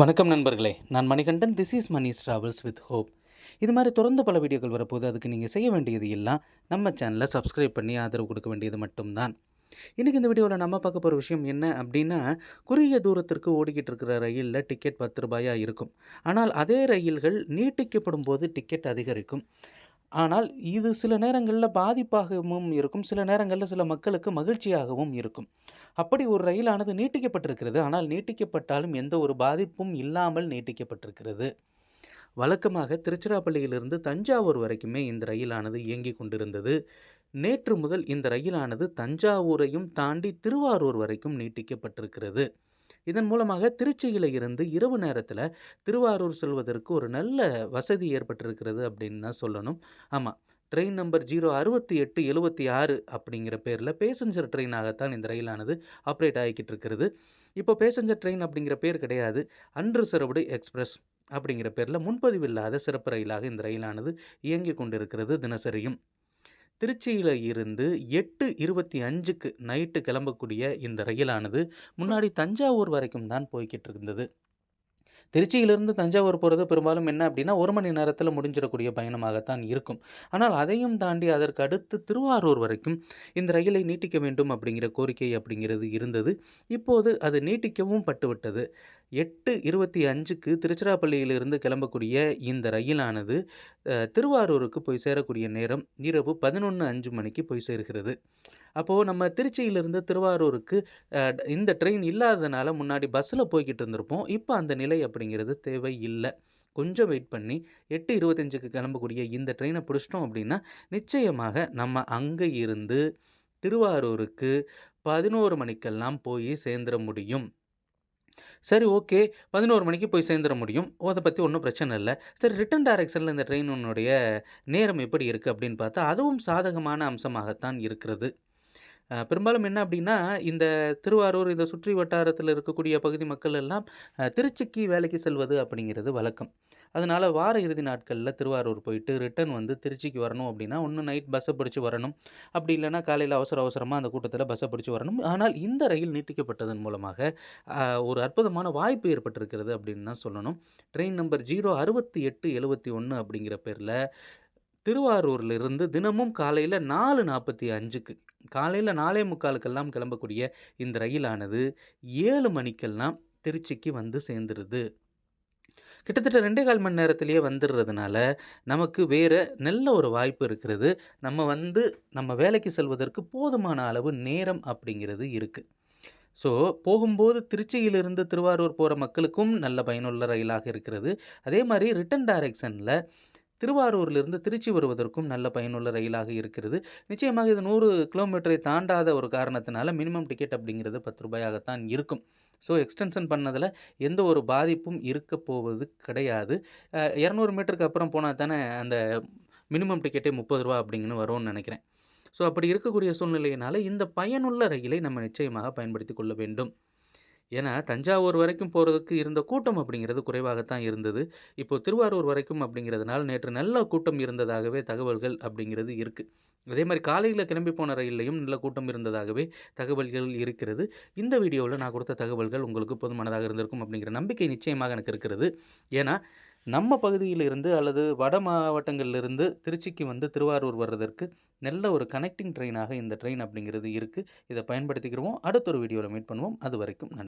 வணக்கம் நண்பர்களே. நான் Manikandan. This is Mani's travels with hope இது மாதிரி தொடர்ந்து பல வீடியோக்கள் வரப்போது அதுக்கு நீங்கள் செய்ய வேண்டியது எல்லாம் நம்ம சேனலை சப்ஸ்கிரைப் பண்ணி ஆதரவு கொடுக்க வேண்டியது மட்டும்தான். இன்றைக்கி இந்த வீடியோவில் நம்ம பார்க்க போகிற விஷயம் என்ன அப்படின்னா குறுகிய தூரத்திற்கு ஓடிக்கிட்டு இருக்கிற ரயிலில் டிக்கெட் பத்து ரூபாயாக இருக்கும். ஆனால் அதே ரயில்கள் நீட்டிக்கப்படும் போது டிக்கெட் அதிகரிக்கும். ஆனால் இது சில நேரங்களில் பாதிப்பாகவும் இருக்கும் சில நேரங்களில் சில மக்களுக்கு மகிழ்ச்சியாகவும் இருக்கும். அப்படி ஒரு ரயிலானது நீட்டிக்கப்பட்டிருக்கிறது. ஆனால் நீட்டிக்கப்பட்டாலும் எந்த ஒரு பாதிப்பும் இல்லாமல் நீட்டிக்கப்பட்டிருக்கிறது. வழக்கமாக திருச்சிராப்பள்ளியிலிருந்து தஞ்சாவூர் வரைக்குமே இந்த ரயிலானது இயங்கி கொண்டிருந்தது. நேற்று முதல் இந்த ரயிலானது தஞ்சாவூரையும் தாண்டி திருவாரூர் வரைக்கும் நீட்டிக்கப்பட்டிருக்கிறது. இதன் மூலமாக திருச்சியில் இருந்து இரவு நேரத்தில் திருவாரூர் செல்வதற்கு ஒரு நல்ல வசதி ஏற்பட்டிருக்கிறது அப்படின்னு தான் சொல்லணும். ஆமாம் ட்ரெயின் நம்பர் ஜீரோ அறுபத்தி எட்டு எழுபத்தி ஆறு அப்படிங்கிற பேரில் பேசஞ்சர் ட்ரெயினாகத்தான் இந்த ரயிலானது ஆப்ரேட் ஆகிக்கிட்டு இருக்கிறது. இப்போ பேசஞ்சர் ட்ரெயின் அப்படிங்கிற பேர் கிடையாது. அன்ரிசர்வ்டு எக்ஸ்பிரஸ் அப்படிங்கிற பேரில் முன்பதிவு இல்லாத சிறப்பு ரயிலாக இந்த ரயிலானது இயங்கி கொண்டிருக்கிறது தினசரியும். திருச்சியில் இருந்து எட்டு இருபத்தி அஞ்சுக்கு நைட்டு கிளம்பக்கூடிய இந்த ரயிலானது முன்னாடி தஞ்சாவூர் வரைக்கும் தான் போய்கிட்டு இருந்தது. திருச்சியிலிருந்து தஞ்சாவூர் போகிறது பெரும்பாலும் என்ன அப்படின்னா ஒரு மணி நேரத்தில் முடிஞ்சிடக்கூடிய பயணமாகத்தான் இருக்கும். ஆனால் அதையும் தாண்டி அதற்கு அடுத்து திருவாரூர் வரைக்கும் இந்த ரயிலை நீட்டிக்க வேண்டும் அப்படிங்கிற கோரிக்கை அப்படிங்கிறது இருந்தது. இப்போது அது நீட்டிக்கவும் பட்டுவிட்டது. எட்டு இருபத்தி அஞ்சுக்கு திருச்சிராப்பள்ளியிலிருந்து கிளம்பக்கூடிய இந்த ரயிலானது திருவாரூருக்கு போய் சேரக்கூடிய நேரம் இரவு பதினொன்று அஞ்சு மணிக்கு போய் சேர்கிறது. அப்போது நம்ம திருச்சியிலிருந்து திருவாரூருக்கு இந்த ட்ரெயின் இல்லாததுனால முன்னாடி பஸ்ஸில் போய்கிட்டு இருந்திருப்போம். இப்போ அந்த நிலை அப்படிங்கிறது தேவை இல்லை கொஞ்சம் வெயிட் பண்ணி எட்டு இருபத்தஞ்சுக்கு கிளம்பக்கூடிய இந்த ட்ரெயினை பிடிச்சிட்டோம் அப்படின்னா நிச்சயமாக நம்ம அங்கே இருந்து திருவாரூருக்கு பதினோரு மணிக்கெல்லாம் போய் சேர்ந்துட முடியும். சரி ஓகே. பதினோரு மணிக்கு போய் சேர்ந்துட முடியும். அதை பற்றி ஒன்றும் பிரச்சனை இல்லை. சரி ரிட்டன் டைரக்ஷனில் இந்த ட்ரெயினுடைய நேரம் எப்படி இருக்குது அப்படின்னு பார்த்தா அதுவும் சாதகமான அம்சமாகத்தான் இருக்கிறது. பெரும்பாலும் என்ன அப்படின்னா இந்த திருவாரூர் இந்த சுற்றி வட்டாரத்தில் இருக்கக்கூடிய பகுதி மக்கள் எல்லாம் திருச்சிக்கு வேலைக்கு செல்வது அப்படிங்கிறது வழக்கம். அதனால் வார இறுதி நாட்களில் திருவாரூர் போயிட்டு ரிட்டர்ன் வந்து திருச்சிக்கு வரணும் அப்படின்னா ஒன்று நைட் பஸ்ஸை பிடிச்சி வரணும். அப்படி இல்லைன்னா காலையில் அவசர அவசரமாக அந்த கூட்டத்தில் பஸ்ஸை பிடிச்சி வரணும். ஆனால் இந்த ரயில் நீட்டிக்கப்பட்டதன் மூலமாக ஒரு அற்புதமான வாய்ப்பு ஏற்பட்டிருக்கிறது அப்படின்னு தான் சொல்லணும். ட்ரெயின் நம்பர் ஜீரோ அறுபத்தி எட்டு எழுபத்தி ஒன்று அப்படிங்கிற பேரில் திருவாரூர்லேருந்து தினமும் காலையில் நாலு நாற்பத்தி அஞ்சுக்கு காலையில் நாலே முக்காலுக்கெல்லாம் கிளம்பக்கூடிய இந்த ரயிலானது ஏழு மணிக்கெல்லாம் திருச்சிக்கு வந்து சேர்ந்துருது. கிட்டத்தட்ட ரெண்டே கால் மணி நேரத்திலேயே வந்துடுறதுனால நமக்கு வேறு நல்ல ஒரு வாய்ப்பு இருக்கிறது. நம்ம வந்து நம்ம வேலைக்கு செல்வதற்கு போதுமான அளவு நேரம் அப்படிங்கிறது இருக்குது ஸோ போகும்போது திருச்சியிலிருந்து திருவாரூர் போகிற மக்களுக்கும் நல்ல பயனுள்ள ரயிலாக இருக்கிறது. அதே மாதிரி ரிட்டன் டைரக்ஷனில் திருவாரூர்லேருந்து திருச்சி வருவதற்கும் நல்ல பயனுள்ள ரயிலாக இருக்கிறது. நிச்சயமாக இது நூறு கிலோமீட்டரை தாண்டாத ஒரு காரணத்தினால மினிமம் டிக்கெட் அப்படிங்கிறது பத்து ரூபாயாகத்தான் இருக்கும். ஸோ எக்ஸ்டென்ஷன் பண்ணதில் எந்த ஒரு பாதிப்பும் இருக்க போவது கிடையாது. இரநூறு மீட்டருக்கு அப்புறம் போனால் தானே அந்த மினிமம் டிக்கெட்டே முப்பது ரூபா அப்படிங்கன்னு வரும்னு நினைக்கிறேன். ஸோ அப்படி இருக்கக்கூடிய சூழ்நிலையினால இந்த பயனுள்ள ரயிலை நம்ம நிச்சயமாக பயன்படுத்தி கொள்ள வேண்டும். ஏன்னா தஞ்சாவூர் வரைக்கும் போகிறதுக்கு இருந்த கூட்டம் அப்படிங்கிறது குறைவாகத்தான் இருந்தது. இப்போது திருவாரூர் வரைக்கும் அப்படிங்கிறதுனால நேற்று நல்ல கூட்டம் இருந்ததாகவே தகவல்கள் அப்படிங்கிறது இருக்குது அதே மாதிரி காலையில் கிளம்பி போன ரயில்லையும் நல்ல கூட்டம் இருந்ததாகவே தகவல்கள் இருக்கிறது. இந்த வீடியோவில் நான் கொடுத்த தகவல்கள் உங்களுக்கு போதுமானதாக இருந்திருக்கும் அப்படிங்கிற நம்பிக்கை நிச்சயமாக எனக்கு இருக்கிறது. ஏன்னா நம்ம பகுதியில் இருந்து அல்லது வட மாவட்டங்களிலிருந்து திருச்சிக்கு வந்து திருவாரூர் வர்றதற்கு நல்ல ஒரு கனெக்டிங் ட்ரெயினாக இந்த ட்ரெயின் அப்படிங்கிறது இருக்குது இதை பயன்படுத்திக்கிறோம் அடுத்த ஒரு வீடியோவில் மீட் பண்ணுவோம். அது வரைக்கும் நன்றி.